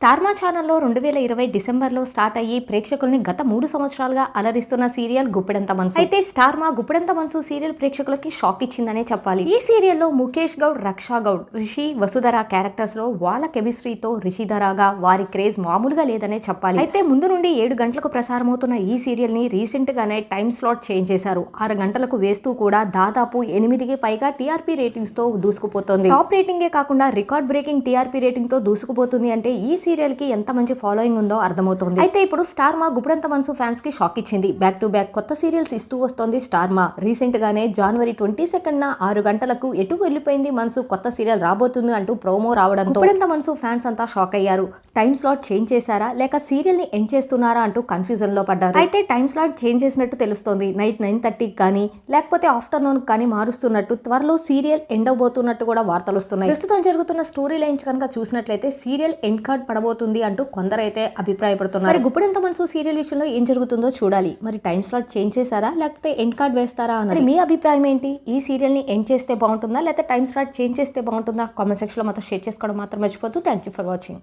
స్టార్మా ఛానల్లో రెండు వేల ఇరవై డిసెంబర్లో స్టార్ట్ అయ్యి ప్రేక్షకుల్ని గత మూడు సంవత్సరాలుగా అలరిస్తున్న సీరియల్ గుప్పెడంత మనసు. అయితే స్టార్మా గుప్పెడంత మనసు సీరియల్ ప్రేక్షకులకి షాక్ ఇచ్చిందనే చెప్పాలి. ఈ సీరియల్లో ముఖేష్ గౌడ్ రక్షా గౌడ్ రిషి వసుధర క్యారెక్టర్స్లో వాళ్ళ కెమిస్ట్రీతో రిషిధరాగా వారి క్రేజ్ మామూలుగా లేదనే చెప్పాలి. అయితే ముందు నుండి ఏడు గంటలకు ప్రసారమవుతున్న ఈ సీరియల్ని రీసెంట్ గానే టైం స్లాట్ చేంజ్ చేశారు. ఆరు గంటలకు వేస్తూ కూడా దాదాపు ఎనిమిదికి పైగా టీఆర్పీ రేటింగ్స్తో దూసుకుపోతోంది. టాప్ రేటింగే కాకుండా రికార్డ్ బ్రేకింగ్ టీఆర్పీ రేటింగ్తో దూసుకుపోతుంది అంటే ఈ సీరియల్కి ఎంత మంచి ఫాలోయింగ్ ఉందో అర్థమవుతుంది. అయితే ఇప్పుడు స్టార్ మా గుప్పుడంత మనసు ఫ్యాన్స్కి షాక్ ఇచ్చింది. బ్యాక్ టు బ్యాక్ కొత్త సీరియల్స్ ఇస్తూ వస్తోంది స్టార్ మా రీసెంట్ గానే జనవరి ట్వంటీ సెకండ్ నా ఆరు గంటలకు ఎటు వెళ్ళిపోయింది మనసు? కొత్త సీరియల్ రాబోతుంది అంటూ ప్రోమో రావడంతో గుప్పుడంత మనసు ఫ్యాన్స్ అంతా షాక్ అయ్యారు. టైం స్లాట్ చేంజ్ చేశారా? లేక సీరియల్ని ఎండ్ చేస్తున్నారా అంటూ కన్ఫ్యూజన్లో పడ్డారు. అయితే టైం స్లాట్ చేంజ్ చేసినట్టు తెలుస్తోంది. నైట్ నైన్ థర్టీకి కానీ లేకపోతే ఆఫ్టర్నూన్ కానీ మారుస్తున్నట్టు త్వరలో సీరియల్ ఎండ్ అవబోతున్నట్టు కూడా వార్తలు వస్తున్నాయి. ప్రస్తుతం జరుగుతున్న స్టోరీ లైన్స్ కనుక చూసినట్లయితే సీరియల్ ఎండ్ కార్డ్ పడబోతుంది అంటూ కొందరైతే అభిప్రాయపడుతున్నారు. మరి గుప్పిడంత మనసు సీరియల్ విషయంలో ఏం జరుగుతుందో చూడాలి. మరి టైం స్లాట్ చేంజ్ చేశారా? లేకపోతే ఎండ్ కార్డ్ వేస్తారా అన్నది. మీ అభిప్రాయం ఏంటి? ఈ సీరియల్ని ఎండ్ చేస్తే బాగుంటుందా? లేకపోతే టైం స్లాట్ చేంజ్ చేస్తే బాగుంటుందా? కామెంట్ సెక్షన్లో మాత్రం షేర్ చేసుకోవడం మాత్రం మర్చిపోతూ థ్యాంక్ యూ ఫర్ వాచింగ్.